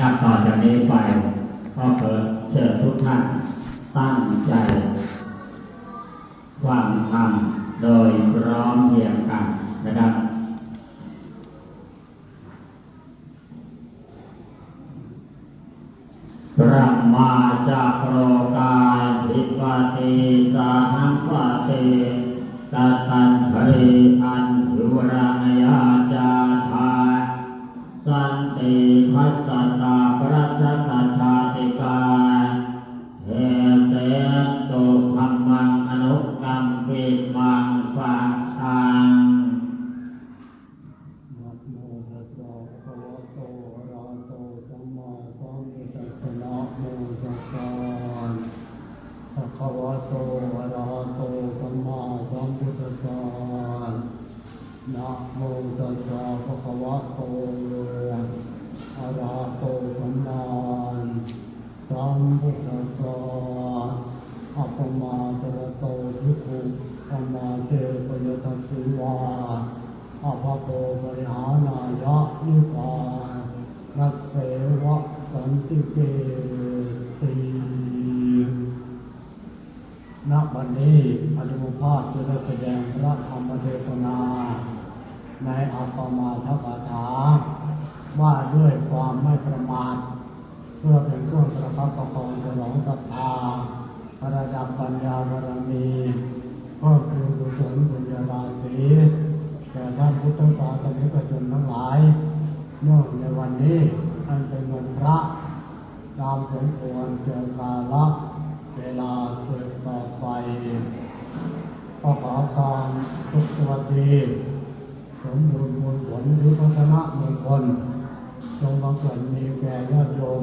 นะครับต่อจากนี้ไปก็เปิดเชิญทุกท่านตั้งใจวางธรรมโดยพร้อมเพียงกันนะครับพระมาจากโรกาธิปติสาหังปติตาตันภริอันยุรังยาจาธาสันติพัสสต โมตัสสะภะคะวะโตอะระโตสัมมาสัมพุทธัสสะอัปมาตระโตภิกขุธัมมาเทปยตัสสิวาอาภโกบริหารายะนิพพานนัสเสวะสันติเกติณบัดนี้อนุภาพจะได้แสดงพระธรรมเทศนา ในอัปปมาทกถาว่าด้วยความไม่ประมาท เพื่อเป็นเครื่องประคับประคองฉลองศรัทธาประดับปัญญาบารมีเพิ่มพูนกุศลบุญญาราศีแก่ท่านพุทธศาสนิกชนทั้งหลายเนื่องในวันนี้อันเป็นวันพระ ตามสมควรเจอกาลเวลาสืบต่อไปก็ขอความสุขสวัสดี สมบูรณ์มลผลหรือพัฒนามงคลจงบังเกิดมีแก่ญาติโยม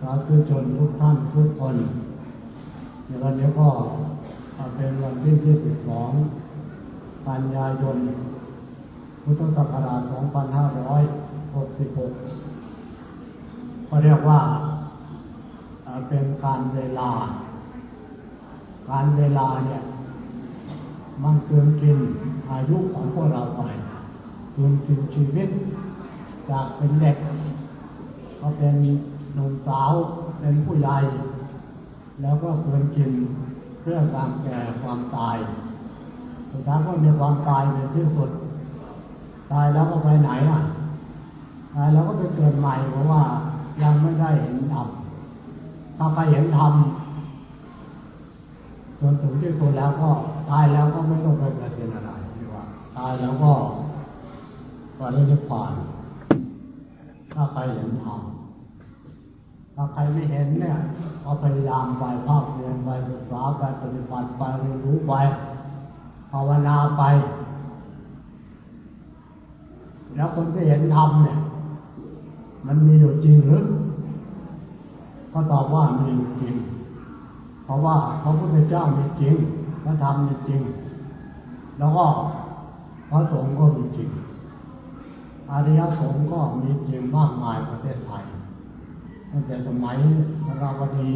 สาธุชนทุกท่านทุกคนในวันนี้ก็เป็นวันที่22กันยายน พุทธศักราช 2566 ก็เรียกว่าเอ่อเป็นการเวลา การเวลาเนี่ย มันเกินกินอายุของพวกเราไป เกินกินชีวิต จากเป็นเด็กก็เป็นหนุ่มสาวเป็นผู้ใหญ่ แล้วก็เกินกินเรื่องการแก่ความตาย สุดท้ายก็มีความตายเป็นที่สุด ตายแล้วก็ไปไหนอะ ตายแล้วก็ไปเกิดใหม่เพราะว่ายังไม่ได้เห็นธรรมถ้าไปเห็นธรรมจนถึงที่สุดแล้วก็ตายแล้วก็ไม่ต้องไปเกิดเป็นอะไรดีกว่า ตายแล้วก็ ก็ได้นิพพาน ถ้าใครเห็นธรรมถ้าใครไม่เห็นเนี่ยก็พยายามไปภาคเรียนไปศึกษาไปปฏิบัติไปเรียนรู้ไปภาวนาไป แล้วคนที่เห็นธรรมเนี่ย มันมีอยู่จริงหรือ ก็ตอบว่ามีอยู่จริง เพราะว่าพระพุทธเจ้ามีจริงพระธรรมมีจริง แล้วก็พระสงฆ์ก็มีจริง อริยสงฆ์ก็มีจริงมากมายประเทศไทยตั้งแต่สมัยพระราวดี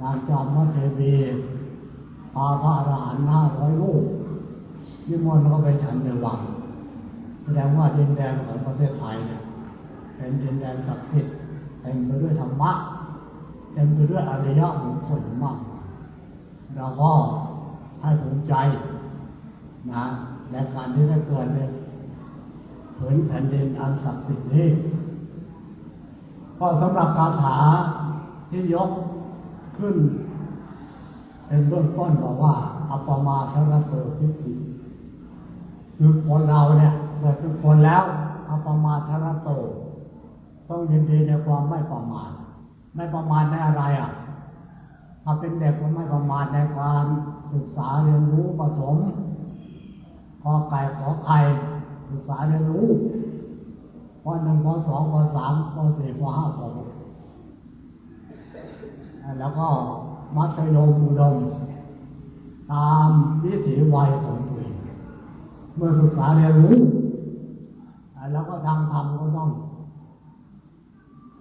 นางจอมมัเทวีพาพระอรหันต์ห้าร้อยลูกนิมนต์เขาไปฉันในวังแสดงว่าดินแดนของประเทศไทยเนี่ยเป็นดินแดนศักดิ์สิทธิ์เต็มไปด้วยธรรมะเต็มไปด้วยอริยมงคลมากมายเราก็ให้ภูมิใจนะในการที่ได้เกิดใน ผืนแผ่นดินอันศักดิ์สิทธิ์นี้ก็สำหรับคาถาที่ยกขึ้น เป็นเบื้องต้นบอกว่า อัปมาทระโตทิฏฐิคือคนเราเนี่ยเกิดเป็นคนแล้ว อัปมาทระโตต้องยินดีในความไม่ประมาทไม่ประมาทในอะไรอะถ้าเป็นเด็กก็ไม่ประมาทในการศึกษาเรียนรู้ประถมขอไก่ขอไข่ ศึกษาเรียนรู้ปหนึ่งปสองปสามปสี่ปห้าปหกแล้วก็มัธยมอุดม ตามวิถีวัยของตัวเองเมื่อศึกษาเรียนรู้ แล้วก็ทางธรรมก็ต้อง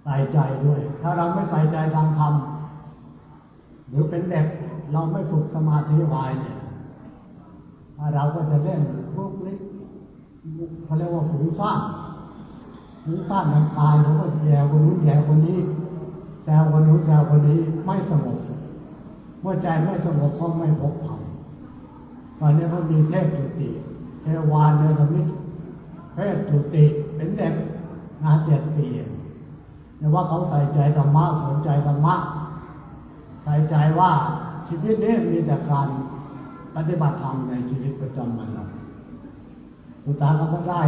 ใส่ใจด้วย ถ้าเราไม่ใส่ใจทางธรรมหรือเป็นเด็กเราไม่ฝึกสมาธิวายเนี่ยเราก็จะเล่นพวกนี้ เขาเรียกว่าฝูงซ่านฝูงซ่านทางกายเขาก็แย่ก็รู้นแซวคนนี้ไม่สงบเมื่อใจไม่สงบก็ไม่พบธรรมตอนนี้เขามีเทพจุติเทวานเนรมิตเทพจุติเป็นเด็กนาเจ็ดปีแต่ว่าเขาใส่ใจธรรมะสนใจธรรมะใส่ใจว่าชีวิตนี้มีแต่การปฏิบัติธรรมในชีวิตประจำวันเรา สุดท้ายเขาก็ได้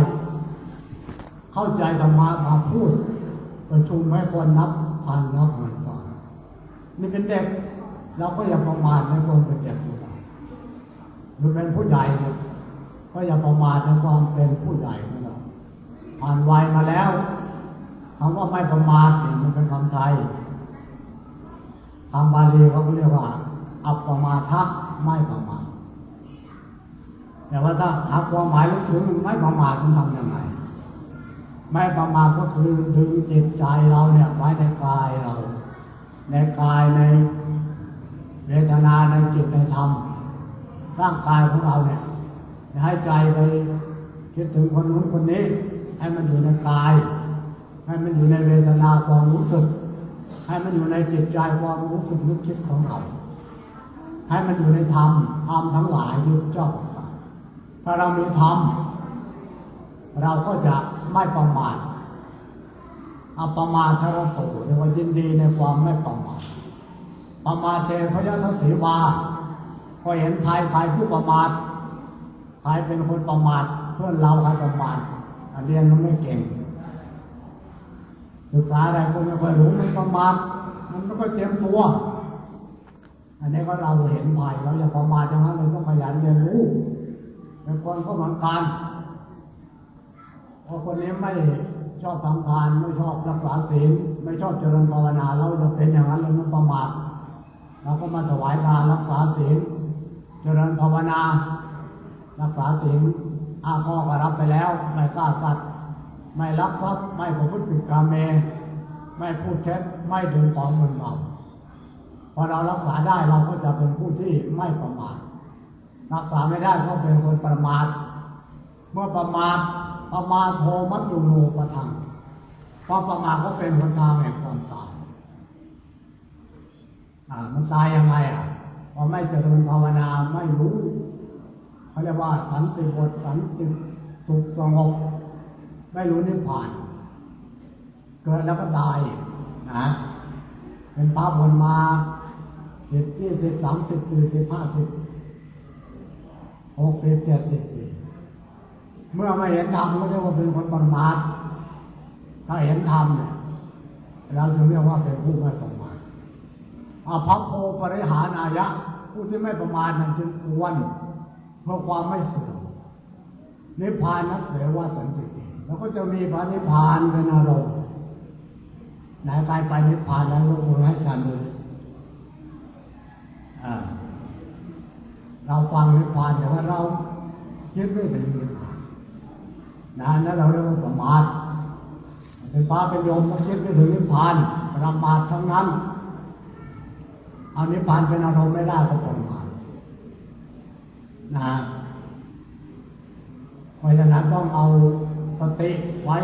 เข้าใจธรรมะมาพูดประชุมให้คนนับพันนับหมื่นฟังนี่เป็นเด็กเราก็อย่าประมาทในคนเป็นเด็กของเราหรือเป็นผู้ใหญ่เนี่ยก็อย่าประมาทในความเป็นผู้ใหญ่ของเราผ่านวัยมาแล้วคำว่าไม่ประมาทเนี่ยมันเป็นคำไทยคำบาลีเขาก็เรียกว่า อัปปมาทะไม่ประมาท แต่ว่าถ้าหาความหมายลึกซึ้งไม่ประมาทมันทำยังไงไม่ประมาทก็คือดึงจิตใจเราเนี่ยไว้ในกายเรา ในกายในเวทนาในจิตในธรรมร่างกายของเราเนี่ยจะให้ใจไปคิดถึงคนนู้นคนนี้ ให้มันอยู่ในกาย ให้มันอยู่ในเวทนาความรู้สึก ให้มันอยู่ในจิตใจความรู้สึกนึกคิดของเรา ให้มันอยู่ในธรรมธรรมทั้งหลายที่เจ้า ถ้าเรามีธรรมเราก็จะไม่ประมาทอัปมาทรโตเรียกว่ายินดีในความไม่ประมาทประมาทเทพยทัศสีวาก็เห็นใครใครผู้ประมาทใครเป็นคนประมาทเพื่อนเราใครประมาทอะเรียนมันไม่เก่ง ศึกษาอะไรก็ไม่ค่อยรู้มันประมาทมันไม่ค่อยเตรียมตัว อันนี้ก็เราเห็นภัยเราอย่าประมาทอย่างนั้นเราต้องขยันเรียนรู้ เป็นคนก็เหมือนกันพอคนนี้ไม่ชอบทำทานไม่ชอบรักษาศีลไม่ชอบเจริญภาวนาเราจะเป็นอย่างนั้นเรามันประมาทเราก็มาถวายทานรักษาศีลเจริญภาวนา รักษาศีลอาข้อก็รับไปแล้ว ไม่ฆ่าสัตว์ ไม่ลักทรัพย์ ไม่ประพฤติผิดกรรมเม ไม่พูดเท็จไม่ดื่มของมึนเมาพอเรารักษาได้เราก็จะเป็นผู้ที่ไม่ประมาท รักษาไม่ได้ก็เป็นคนประมาท เมื่อประมาทประมาทโทมัตตุโนปะทังความประมาทก็เป็นหนทางแห่งความตายอ่ามันตายยังไงอะพอไม่เจริญภาวนาไม่รู้เขาเรียกว่าสันติบทสันติสุขสงบไม่รู้นิพพาน เกิดแล้วก็ตายนะเป็นพระบนมาสิบยี่สิบสามสิบสี่สิบห้าสิบ หกสิบเจ็ดสิบปี เมื่อไม่เห็นธรรมก็เรียกว่าเป็นคนประมาทถ้าเห็นธรรมเนี่ยเราจะเรียกว่าเป็นผู้ไม่ประมาทอาภัพโพปริหานายะ ผู้ที่ไม่ประมาทนั้นจึงควรเพื่อความไม่เสื่อมนิพพานนัสเสวะสันติติแล้วก็จะมีพระนิพพานเป็นอารมณ์ไหนใครไปนิพพานแล้วยกมือให้กันเลยอ่า เราฟังนิพพานแต่ว่าเราคิดไม่ถึงนิพพานนะนั่นเราเรียกว่าประมาทเป็นพระเป็นโยมก็คิดไม่ถึงนิพพานประมาททั้งนั้นเอานิพพานเป็นอารมณ์ไม่ได้ก็ประมาทนะเพราะฉะนั้นต้องเอาสติไว้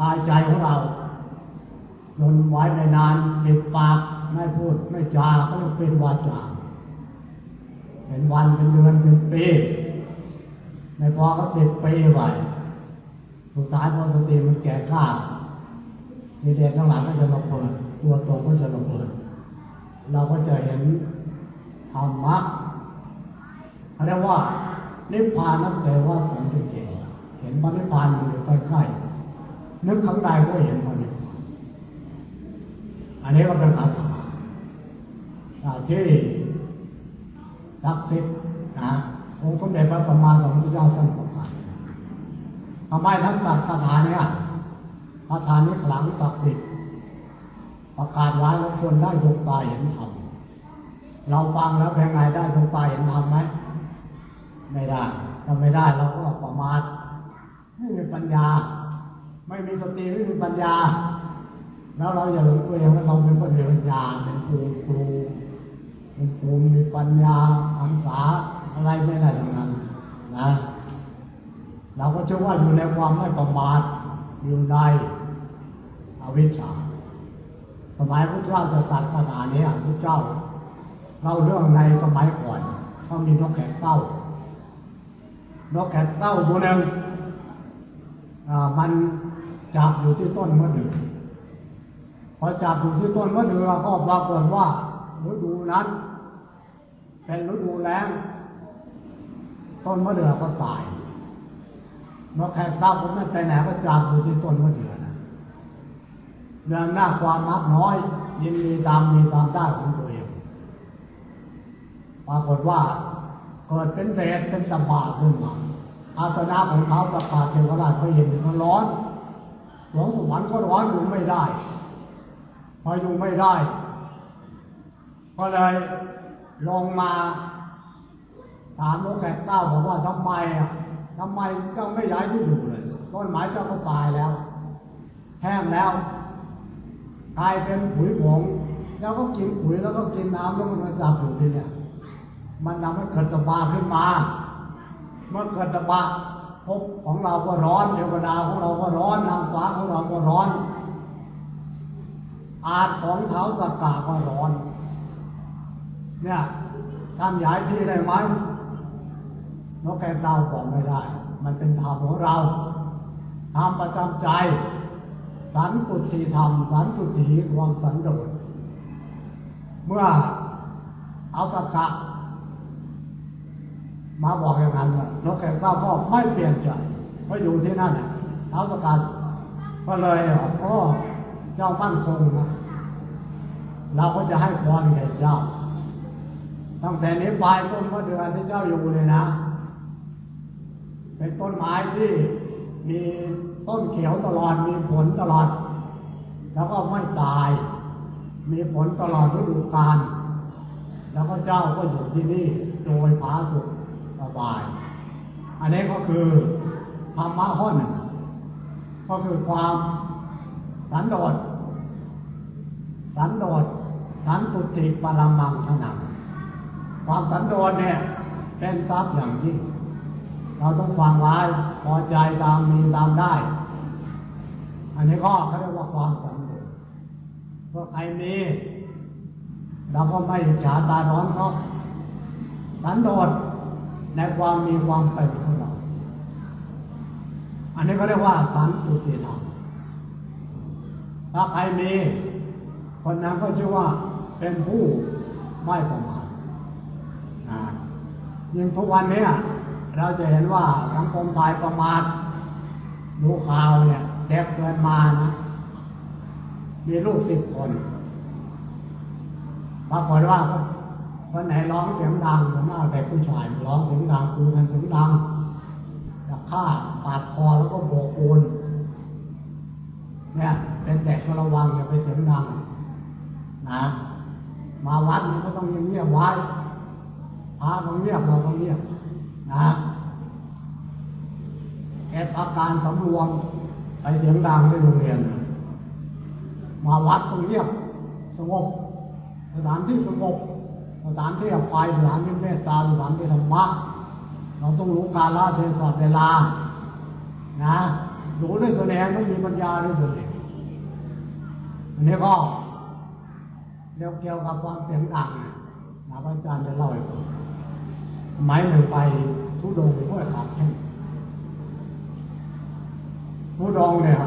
กายใจของเราจนไว้ไม่นานปิดปากไม่พูดไม่จาก็เป็นวาจา เป็นวันเป็นเดือนเป็นปีไม่พอก็สิบปีไว้สุดท้ายพอสติมันแก่กล้าทีเด็กทั้งหลังก็จะระเบิดตัวตนก็จะระเบิดเราก็จะเห็นธรรมะเรียกว่านิพพานัเสวะสันติเกเห็นพระนิพพานอยู่ใกล้ๆนึกข้างในก็เห็นพระนิพพานอันนี้ก็เป็นคาถาอาที่ ศักดิ์สิทธิ์นะองค์สมเด็จพระสัมมาสัมพุทธเจ้าทรงประกาศทำไมท่านตรัสคาถาเนี่ยคาถานี้ขลังศักดิ์สิทธิ์ประกาศไว้แล้วควรได้ดวงตาเห็นธรรมเราฟังแล้วเป็นไงได้ดวงตาเห็นธรรมไหมไม่ได้ถ้าไม่ได้เราก็ประมาทไม่มีปัญญา ไม่มีสติไม่มีปัญญา แล้วเราอย่าหลงตัวเองว่าเราเป็นคนมีปัญญาเป็นครูครู เป็นครูมีปัญญาอันษาอะไรไม่ได้ทั้งนั้นนะเราก็เชื่อว่าอยู่ในความไม่ประมาทอยู่ในอวิชชาสมัยพระเจ้าจะตัดคาถาเนี้พระเจ้าเล่าเรื่องในสมัยก่อนเขามีนกแขกเต้านกแขกเต้าตัวหนึ่งมันจับอยู่ที่ต้นมะเดื่อพอจับอยู่ที่ต้นมะเดื่อก็ปรากฏว่าฤดูนั้น เป็นฤดูแล้งต้นมะเดื่อก็ตายนกแขกเต้าผมไม่ไปไหนก็จับอยู่ที่ต้นมะเดื่อนะเรื่องหน้าความมักน้อย ยินดีตามมีตามได้ของตัวเองปรากฏว่าเกิดเป็นเรศเป็นตะบะขึ้นมาอาสนะของเท้าสปาเทวราชพระเห็นก็ร้อนหลวงสวรรค์ก็ร้อนอยู่ไม่ได้ พออยู่ไม่ได้ ก็เลย ลงมา ถามนกแขกเต้าบอกว่าทำไมอะทำไมเจ้าไม่ย้ายที่อยู่เลยต้นไม้เจ้าก็ตายแล้ว แห้งแล้วกลายเป็นปุ๋ยผงแล้วก็กินปุ๋ยแล้วก็กินน้ำแล้วมันมาจับอยู่ที่เนี่ย มันทำให้เกิดตะบาขึ้นมา เมื่อเกิดตะบะภพของเราก็ร้อนเทวดาของเราก็ร้อนนางฟ้าของเราก็ร้อนอาจของเท้าสักกาก็ร้อน เนี่ยท่านย้ายที่ได้ไหมนกแก้วเต่าบอกไม่ได้ มันเป็นธรรมของเราธรรมประจำใจ สันตุติธรรม สันตุติความสันโดษเมื่อเอาสักกะมาบอกอย่างนั้นนกแก้วเต้าก็ไม่เปลี่ยนใจเพราะอยู่ที่นั่นน่ะเท้าสกัดก็เลยอกโอ้เจ้ามั่นคงนะเราก็จะให้พรแก่เจ้า ตั้งแต่นี้ไปต้นมะเดือนที่เจ้าอยู่เลยนะ เป็นต้นไม้ที่มีต้นเขียวตลอดมีผลตลอด แล้วก็ไม่ตาย มีผลตลอดฤดูกาลแล้วก็เจ้าก็อยู่ที่นี่โดยผาสุขสบาย อันนี้ก็คือธรรมะข้อหนึ่งก็คือความสันโดษสันโดษสันตุติปรมังขนัง ความสันโดษเนี่ยเป็นทรัพย์อย่างยิ่ง เราต้องฟังไว้พอใจตามมีตามได้ อันนี้ก็เขาเรียกว่าความสันโดษเพื่อใครมีเราก็ไม่ฉาตาร้อนเขาสันโดษในความมีความเป็นของเรา อันนี้เขาเรียกว่าสันตุติธรรมถ้าใครมี คนนั้นก็ชื่อว่าเป็นผู้ไม่ประมา ยิ่งทุกวันนี้เราจะเห็นว่าสังคมไทยประมาทดูข่าวเนี่ยเด็กเกิดมานะ มีลูกสิบคนปรากฏว่าคนไหนร้องเสียงดังผมว่าเด็กผู้ชายร้องเสียงดังคุยกันเสียงดังจะฆ่าปาดคอแล้วก็โบกปูนเนี่ยเป็นเด็กก็ระวังอย่าไปเสียงดังนะมาวัดนี่ก็ต้องเงียบๆไว้ พระต้องเงียบเราต้องเงียบนะเก็บอาการสำรวมไปเสียงดังที่โรงเรียน มาวัดต้องเงียบสงบ สถานที่สงบ สถานที่อภัยสถานที่เมตตาสถานที่ธรรมะ เราต้องรู้การละเทศะเวลา นะรู้ด้วยตัวเองต้องมีปัญญาด้วยตัวเองอันนี้ก็เรียวเกี่ยวกับความเสียงดังนะนะพระอาจารย์จะเล่าให้ฟัง สมัยหนึ่งไปทุดงค์ห้วยขาดแข้งทุดงเนี่ย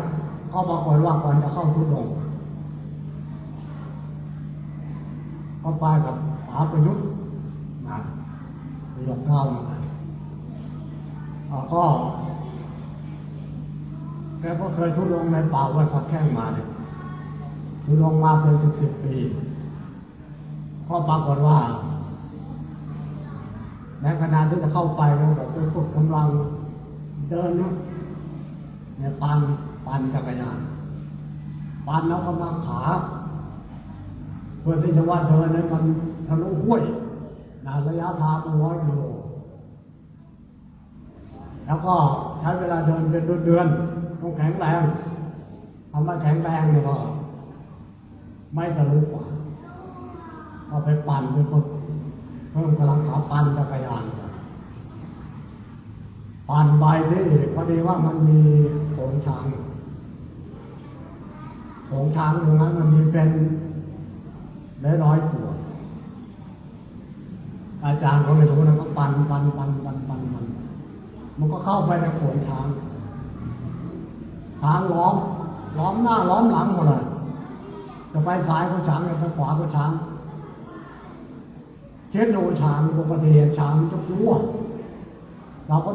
ก็ปรากฏว่าก่อนจะเข้าทุดงก็ไปกับหาประยุทธ์นะประโยคเก้ามาอ่าก็แกก็เคยทุดงในป่าวัดสักแข้งมาเนี่ยทุดงมาเป็นสิบสิบปี ก็ปรากฏว่า ในขณะที่จะเข้าไปก็แบบไปฝึกกำลังเดินนะเนี่ยปันปันจักรยานปันแล้วกำลังขาเพื่อที่จะว่าเดินนั้นมันทะลุห้วยนะระยะทางร้อยกิโลแล้วก็ใช้เวลาเดินเป็นเดือนๆต้องแข็งแรงทำมาแข็งแรงเนี่ยก็ไม่ทะลุกว่าก็ไปปั่นไปฝึก เพิ่มกำลังขาปั่นจักรยานปั่นไปที่พอดีว่ามันมีโขงช้างพของช้างตรงนั้นมันมีเป็นร้อยตัว อาจารย์เขาไม่รู้นะก็ปั่นปั่นปั่นปั่นปั่นปันมันก็เข้าไปในโขงช้างช้างล้อมล้อมหน้าล้อมหลังหมดเลยจะไปซ้ายก็ช้างจะไปขวาก็ช้าง ช่นดูช้างปกติเห็นช้างมันจะกลัวเราก็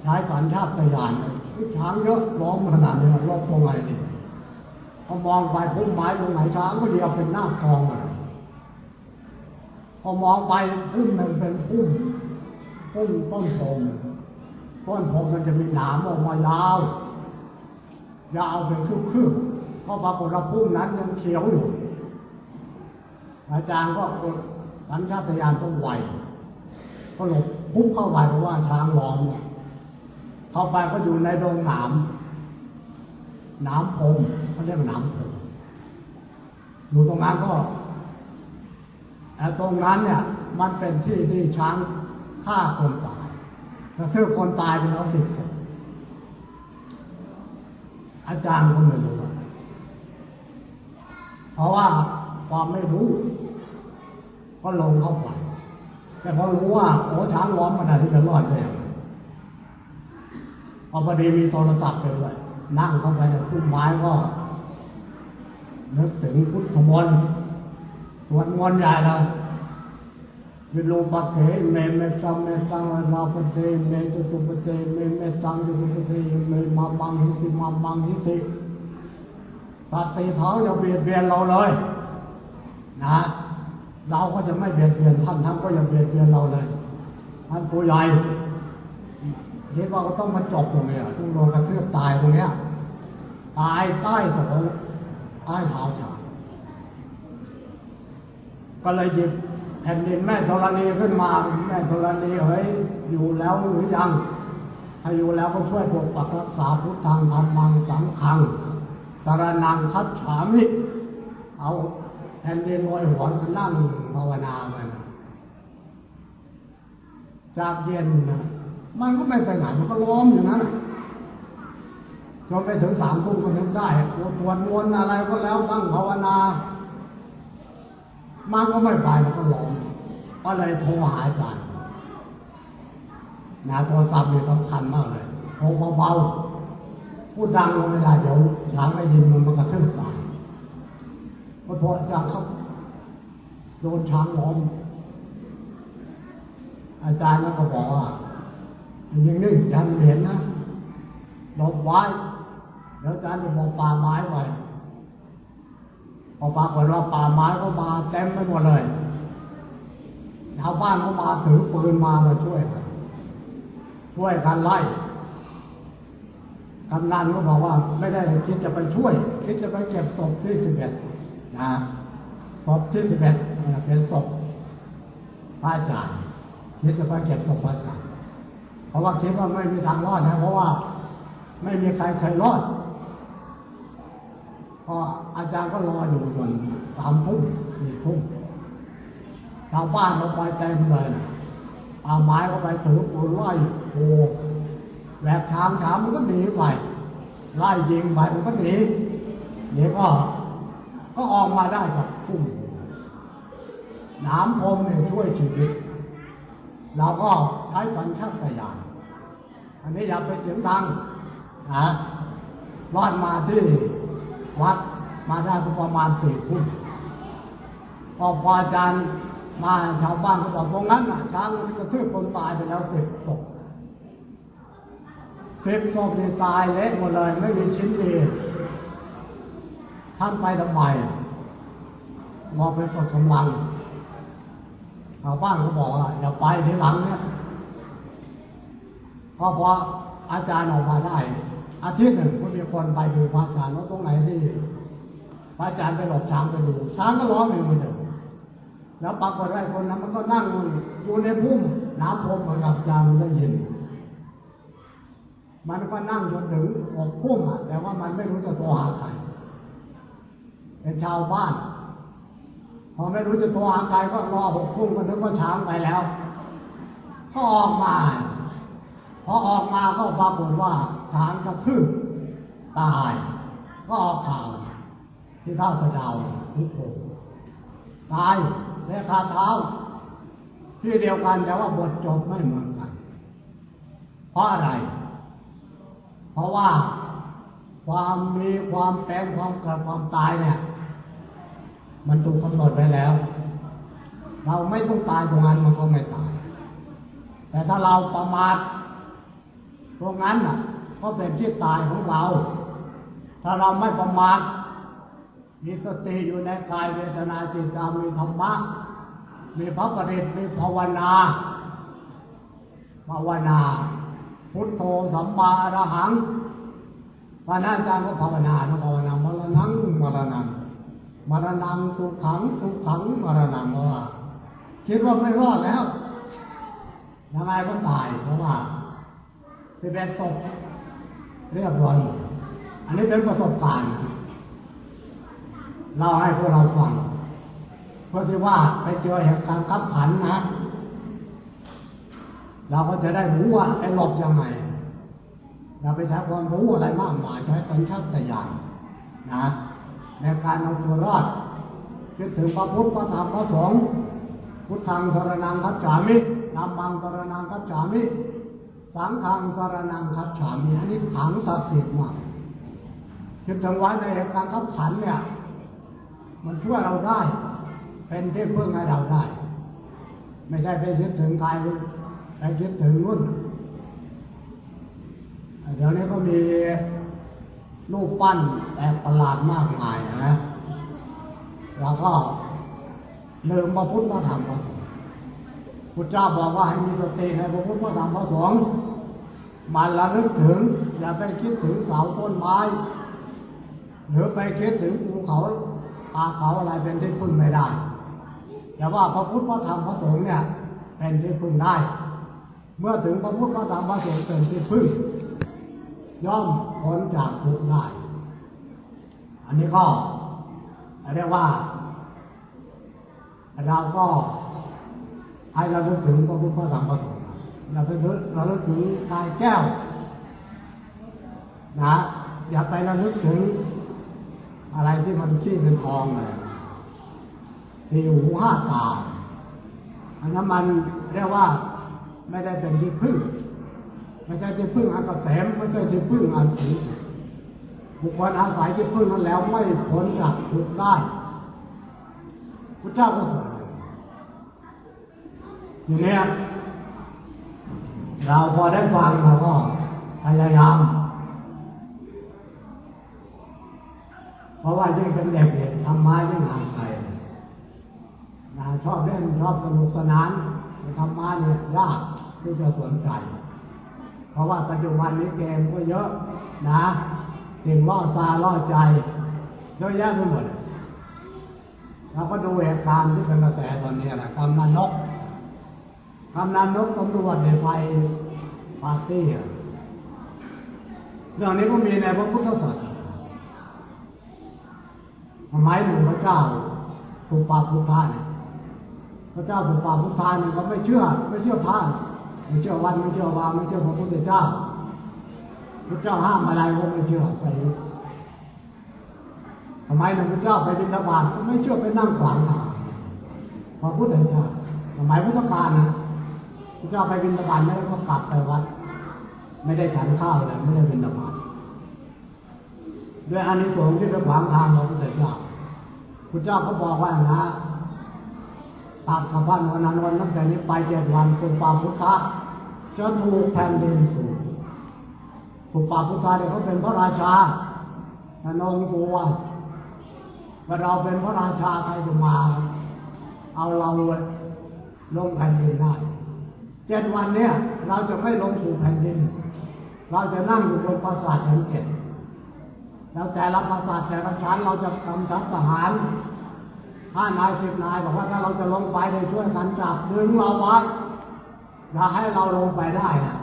ใช้สัญชาตญาณเลยช้างเยอะล้อมขนาดนี้รอบตรงไหนดิพอมองไปพุ่มไม้ตรงไหนช้างก็เดียวเป็นหน้ากองอะไรพอมองไปพุ่มหนึ่งเป็นพุ่มพุ่มต้นโพมต้นโพมมันจะมีหนามออกมายาวยาวเป็นคืบๆเพราะปรากฏว่าพุ่มนั้นยังเขียวอยู่อาจารย์ก็ สัญชาตญาณต้องไวก็หลบพุ่งเข้าไปเพราะว่าช้างล้อมเนี่ยเข้าไปก็อยู่ในดงหนามหนามพรมเขาเรียกหนามพรมอยู่ตรงนั้นก็แต่ตรงนั้นเนี่ย มันเป็นที่ที่ช้างฆ่าคนตายกระทืบคนตายไปแล้วสิบศพอาจารย์ก็ไม่รู้เพราะว่าความไม่รู้ ก็ลงเข้าไป แต่พอรู้ว่าโอ้ช้างล้อมขนาดที่จะรอดได้ยังไงพอพอดีมีโทรศัพท์ไปด้วยนั่งเข้าไปในพุ่มไม้ก็นึกถึงพุทธมนต์สวดมนต์ใหญ่เลยวิโลปะเขเมเมตังเมตังราปเตเมจตุปเตเมเมตังจตุปเตเมมาบังหิสิมาบังหิสิสัตว์สีเท้าอย่าเบียดเบียนเราเลย นะ เราก็จะไม่เบียดเบียนท่านท่านก็ย่าเบียดเบียนเราเลยท่านตัวใหญ่คิดว่าก็ต้องมาจบตรงเนี้ยต้องโดนกระเทือบตายตรงเนี้ยตายใต้สมองใต้เท้าฉาก็เลยหยิบแผ่นดินแม่ธรณีขึ้นมา แม่ธรณีเฮ้ยอยู่แล้วหรือยังถ้าอยู่แล้วก็ช่วยปกปักรักษาพุทธังธรรมังสังฆังสารนังคัจฉามิเอา แผ่นดินลอยหัวก็นั่งภาวนาไปนะจากเย็นนะมันก็ไม่ไปไหนมันก็ล้อมอยู่นั้นจนไปถึงสามทุ่มก็นึกได้ปวดมวนอะไรก็แล้วตั้งภาวนา มันก็ไม่ไปมันก็ล้อมก็เลยโทรหาอาจารย์นะโทรศัพท์นี่สำคัญมากเลยโทรเบาๆพูดดังลงไม่ได้เดี๋ยวหลังได้ยินมันมันกระทืบ พอโทษจากเขาโดนช้างล้อมอาจารย์แล้วก็บอกว่ายังนิ่งยังเห็นนะหลบไว้เดี๋ยวอาจารย์จะบอกป่าไม้ไว้พอปรากฏว่าป่าไม้ก็มาเต็มไปหมดเลยชาวบ้านก็มาถือปืนมามาช่วยกันช่วยกันไล่กำนันก็บอกว่าไม่ได้คิดจะไปช่วย คิดจะไปเก็บศพที่สิบเอ็ด นะศพที่สิบเอ็ดเป็นศพพระอาจารย์คิดจะไปเก็บศพพระอาจารย์เพราะว่าคิดว่าไม่มีทางรอดนะ เพราะว่าไม่มีใครเคยรอดพออาจารย์ก็รออยู่จนสามทุ่มสี่ทุ่มชาวบ้านเขาไปเต็มเลยนะเอาไม้เขาไปถือปืนไล่โอ้แหวกทางถามมันก็หนีไปไล่ยิงไปมันก็หนีหนีก็ ก็ออกมาได้จากพุ่มหน้ำพรมเนี่ยช่วยชีวิตเราก็ใช้สัญชาตญาณอันนี้อย่าไปเสียงดังนะรอดมาที่วัดมาได้ประมาณสี่ทุ่มพอพออาจารย์มาชาวบ้านก็บอกตรงนั้นน่ะช้างมันกระทืบคนตายไปแล้วสิบศพสิบศพนี่ตายเละหมดเลย ไม่มีชิ้นดี ท่านไปทำไมมองไปสดกำลังชาวบ้านเขาบอกว่าอย่าไปทีหลังเนี่ยเพอพออาจารย์ออกมาได้ อาทิตย์หนึ่งก็มีคนไปดูพระอาจารย์ว่าตรงไหนที่พระอาจารย์ไปหลบช้างไปดูช้างก็ร้องเองเหมือนเดิมแล้วปรากฏว่าไอ้คนนั้นมันก็นั่งอยู่ในพุ่มน้ำพรมเหมือนกับอาจารย์ได้ยิน มันก็นั่งจนถึงอกพุ่มอะแต่ว่ามันไม่รู้จะตัวหาใคร เป็นชาวบ้าน พอไม่รู้จะโทรหาใครก็รอหกทุ่มก็นึกว่าช้างไปแล้ว ก็ออกมาพอออกมาก็ปรากฏว่าช้างกระทืบตายก็ออกข่าวที่ท่าสะดาวทุกคนตายและคาเท้า ที่เดียวกันแต่ว่าบทจบไม่เหมือนกัน เพราะอะไร เพราะว่าความมีความแปลงความเกิดความตายเนี่ย มันถูกกำหนดไว้แล้ว เราไม่ต้องตายตรงนั้นมันก็ไม่ตาย แต่ถ้าเราประมาทตรงนั้นน่ะ ก็เป็นที่ตายของเรา ถ้าเราไม่ประมาทมีสติอยู่ในกายเวทนาจิตธรรมมีธรรมะ มีพระปริตมีภาวนาภาวนา พุทโธสัมมาอรหังพระอาจารย์ก็ภาวนานะภาวนา มรณังมรณัง มรณังสุขังสุขังมรณังเพราะว่าคิดว่าไม่รอดแล้วยังไงก็ตายเพราะว่าสิบเอ็ดศพเรียบร้อยหมดอันนี้เป็นประสบการณ์เล่าให้พวกเราฟังเพราะที่ว่าไปเจอเหตุการณ์ขับขันนะ เราก็จะได้รู้ว่าไอ้หลบยังไงเราไปใช้ความรู้อะไรมากมายใช้สัญชาตญาณนะ ในการเอาตัวรอดคิดถึงพระพุทธพระธรรมพระสงฆ์พุทธังสารนังคัจฉามิธัมมังสารนังคัจฉามิ สังฆังสารนังคัจฉามิอันนี้ขังศักดิ์สิทธิ์มากคิดถึงไว้ในการขับขันเนี่ย มันช่วยเราได้ เป็นที่พึ่งให้เราได้ ไม่ใช่ไปคิดถึงใครไปคิดถึงนู่นเดี๋ยวนี้ก็มี รูปปั้นแปลกประหลาดมากมายนะแล้วก็ลืมพระพุทธพระธรรมพระสงฆ์พุทธเจ้าบอกว่าให้มีสติในพระพุทธพระธรรมพระสงฆ์มันระลึกถึง อย่าไปคิดถึงเสาต้นไม้ หรือไปคิดถึงภูเขาป่าเขาอะไรเป็นที่พึ่งไม่ได้ แต่ว่าพระพุทธพระธรรมพระสงฆ์เนี่ยเป็นที่พึ่งได้ เมื่อถึงพระพุทธพระธรรมพระสงฆ์เป็นที่พึ่ง ย่อมพ้นจากทุ นี้ก็เรียกว่า เราก็ให้เราลึกถึงพระพุทธพระธรรมพระสงฆ์เราไปลึกเราลึกถึงกายแก้วนะอย่าไประลึกถึง อะไรที่มันขี้เป็นทองเลยสี่หูห้าตาอันนั้นมันเรียกว่าไม่ได้เป็นที่พึ่ง ไม่ใช่ที่พึ่งอันกระแสมไม่ใช่ที่พึ่งอันถึง บุคคลอาศัยที่พึ่งนั้นแล้วไม่พ้นจากทุกข์ได้พระเจ้าก็สอนอยู่เนี่ยเราพอได้ฟังเราก็พยายามเพราะว่ายิ่งเป็นเด็กเนี่ยทำมายิ่งห่างไกลนะชอบเล่นชอบสนุกสนานทำมาเนี่ยยากที่จะสนใจ เพราะว่าปัจจุบันนี้เกมก็เยอะนะ สิ่งล่อตาล่อใจเยอะแยะไปหมดเราก็ดูเหตุการณ์ที่เป็นกระแสตอนนี้แหละกำนันนกกำนันนกตำรวจในไปปาร์ตี้เรื่องนี้ก็มีในพระพุทธศาสนาสมัยหนึ่งพระเจ้าสุปาพุทธาเนี่ยพระเจ้าสุปาพุทธาเนี่ยเขาไม่เชื่อ ไม่เชื่อพระไม่เชื่อวันไม่เชื่อวาไม่เชื่อพระพุทธเจ้า พระเจ้าห้ามอะไรก็ไม่เชื่อไปทำไมหนึ่งพระเจ้าไปบิณฑบาตก็ไม่เชื่อไปนั่งขวางทางพระพุทธเจ้าสมัยพุทธกาลนะพระเจ้าไปบิณฑบาตแล้วก็กลับไปวัด ไม่ได้ฉันข้าวเลยไม่ได้บิณฑบาตด้วยอานิสงส์ที่ไปขวางทางพระพุทธเจ้าพระเจ้าก็บอกว่านะตัดกับพันวันนั้นวันนั้นแต่นี้ไปเจ็ดวันสุปาพุทธะจะถูกแผ่นดินสูง สุปาพุทธาเนี่ยเขาเป็นพระราชาพระนองบัวว่าเราเป็นพระราชาใครจะมา เอาเราลงแผ่นดินได้เจ็ดวันเนี่ยเราจะไม่ลงสู่แผ่นดิน เราจะนั่งอยู่บนปราสาทชั้นเจ็ดแล้วแต่ละปราสาทแต่ละชั้นเราจะกำชับทหารห้านายสิบนายบอกว่าถ้าเราจะลงไปในช่วยกันจับดึงเราไว้อย่าให้เราลงไปได้นะ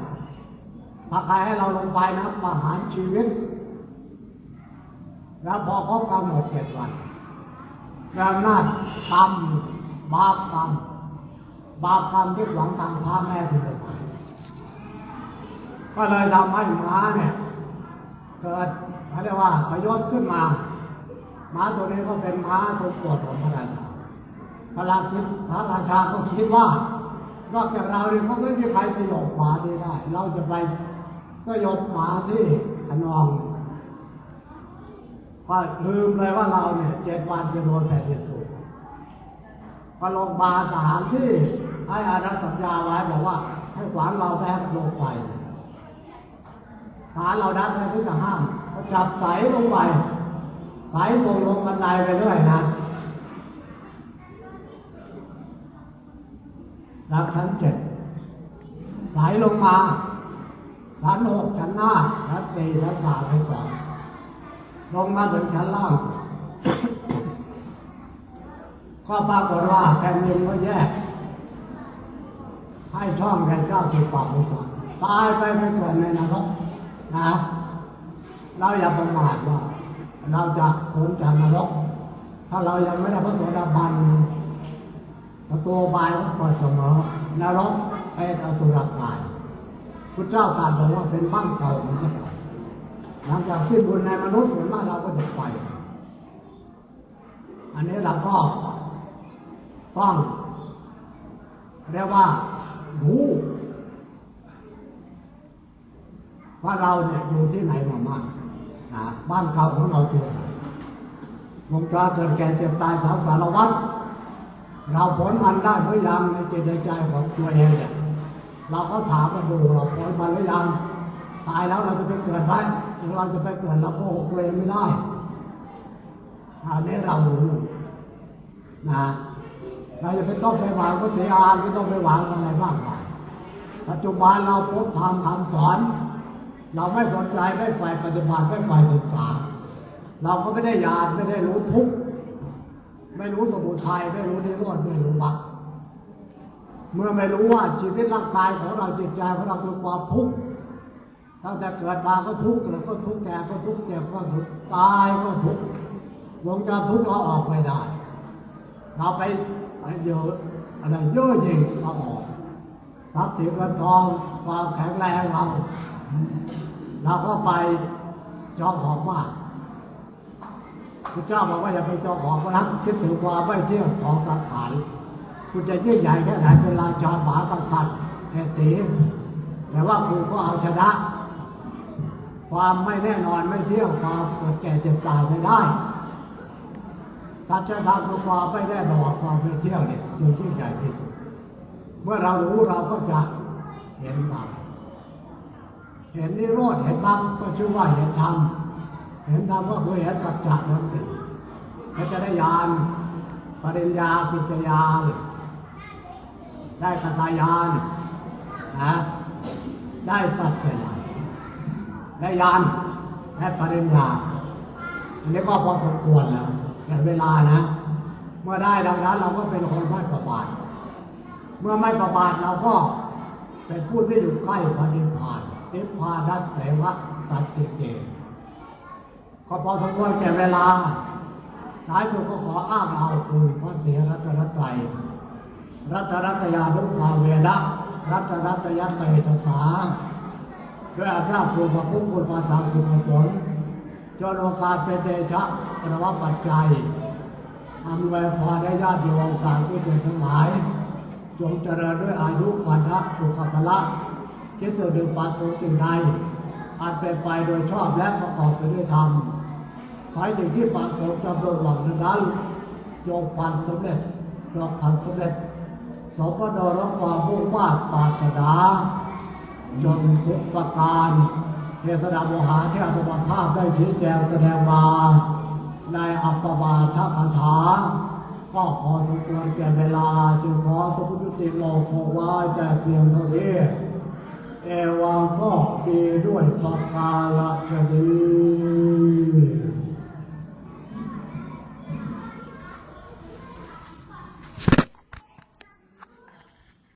ถ้าใครให้เราลงไปนะประหารชีวิต แล้วพอครบกำหนดเจ็ดวันแรงนาจกรรมบาปกรรมบาปกรรมที่หวังทางพระแม่พิมพ์ไปก็เลยทำให้ม้าเนี่ย เกิดเขาเรียกว่าพยศขึ้นมามม้าตัวนี้ก็เป็นม้าทรงโปรดของพระราชาพระราชิตพระราชาก็คิดว่านอกจากเราเนี่ยก็ไม่มีใครสยบหมาได้ เราจะไป สยบหมาที่ขนองก็ลืมเลยว่าเราเนี่ยเจ็ดวันจะโดนแผ่นดินสูงก็ลงมาลทหารที่ให้อานัสัญญาไว้บอกว่า ให้ขวางเราแพ้ลงไปทหารเราดันให้พิจห้ามก็จับสายลงไปสายส่งลงบันไดไปเรื่อยนะรักชั้นเจ็ดสายลงมา ชั้นหกชั้นห้าชั้นสี่ชั้นสามชั้นสองลงมาถึงชั้นล่าง ก็ปรากฏว่าแผ่นดินก็แยก ให้ช่องแก่เจ้าสิบปากบุตรตายไปไม่เกิดในนรกนะ เราอย่าประมาทว่า เราจะพ้นจากนรก ถ้าเรายังไม่ได้พระโสดาบันประตูบายก็เปิดเสมอนรกเป็นอสุรกาย พระเจ้าตรัสบอกว่าเป็นบ้านเก่าของพวกเราหลังจากสิ้นบุญในมนุษย์ส่วนมากเราก็จะไป อันนี้เราก็ต้องเรียกว่ารู้ว่าเราเนี่ยอยู่ที่ไหนมามากนะบ้านเก่าของเราตัวไหนวงจรเกิดแก่เจ็บตายสาวสารวัตรเราผลมันได้หรือยังในจิตในใจของตัวเองเนี่ย เราก็ถามมาดูเราผลมันหรือยังตายแล้วเราจะไปเกิดไหมเราจะไปเกิดเราโกหกตัวเองไม่ได้อันนี้เรารู้นะเราจะไปต้องไปหวังก็เสียอานไม่ต้องไปหวังอะไรบ้างไปปัจจุบันเราพบธรรมคำสอน เราไม่สนใจไม่ใฝ่ปฏิบัติไม่ใฝ่ศึกษา เราก็ไม่ได้ยานไม่ได้รู้ทุก ไม่รู้สมุทัยไม่รู้นิโรธไม่รู้มรรค เมื่อไม่รู้ว่าชีวิตร่างกายของเราจิตใจของเราคือความทุกข์ตั้งแต่เกิดมาก็ทุกข์เกิดก็ทุกข์แก่ก็ทุกข์เจ็บก็ทุกข์ตายก็ทุกข์วงการทุกข์เราออกไม่ได้เราไปเยอะอะไรเยอะจริงเราออกทรัพย์สินเงินทองความแข็งแรงเราเราก็ไปจองของมากพระเจ้าบอกว่าอย่าไปจองของเพราะคิดถึงความไม่เที่ยงของสังขาร คุณจะยิ่งใหญ่แค่ไหนเป็นราชาหมากษัตริย์เศรษฐีแต่ว่าคุณก็เอาชนะ ความไม่แน่นอนไม่เที่ยงความเกิดแก่เจ็บตายไม่ได้สัจธรรมคือความไม่แน่นอนความไม่เที่ยงเนี่ยอยู่ที่ใหญ่ที่สุด เมื่อเรารู้เราก็จะเห็นธรรมเห็นนิโรธเห็นธรรมก็ชื่อว่าเห็นธรรมเห็นธรรมก็คือเห็นสัจจะทั้งสี่ก็จะได้ญาณปริญญาปิจญาณ ได้คตายานนะได้สัจจะญาณได้ยานได้ปริญญาอันนี้ก็พอสมควรแล้วแต่เวลานะ เมื่อได้ดังนั้นเราก็เป็นคนไม่ประมาทเมื่อไม่ประมาทเราก็เป็นผู้ที่อยู่ใกล้พระนิพพานนิพพานัสเสวะสัจจิเกก็พอสมควรแก่เวลาท้ายสุดก็ขออ้างเอาคุณพระเสียรัตนตรัย รัตรัตยานุภาเวนะรัตรัตยัตเตตสาด้วยอำนาจคุณพระพุทธคุณพระธรรมคุณพระสงฆ์จนโอกาสเป็นเดชะประวัติปัจจัยอำนวยพรให้ญาติโยมสารที่เป็นทั้งหลาย จงเจริญด้วยอายุวันทะสุขภละคิดสื่อดึงปัดสงสิ่งใดอาจเป็นไปโดยชอบและประกอบไปด้วยธรรมขอให้สิ่งที่ปรารถนาจำลงหวังนั้นจงพันสำเร็จจงพันสำเร็จ สมบูรณ์รับความมุ่งมา่ปารถนาจนทุกประการเทศนาโมหาที่อัตมาภาพได้ชี้แจงแสดงมาในอัปปมาทคาถาก็พอสมควรแก่เวลาจึงขอสมุติโลกของไว้แต่เพียงเท่านี้เอวังก็ดีด้วยประกาศชนี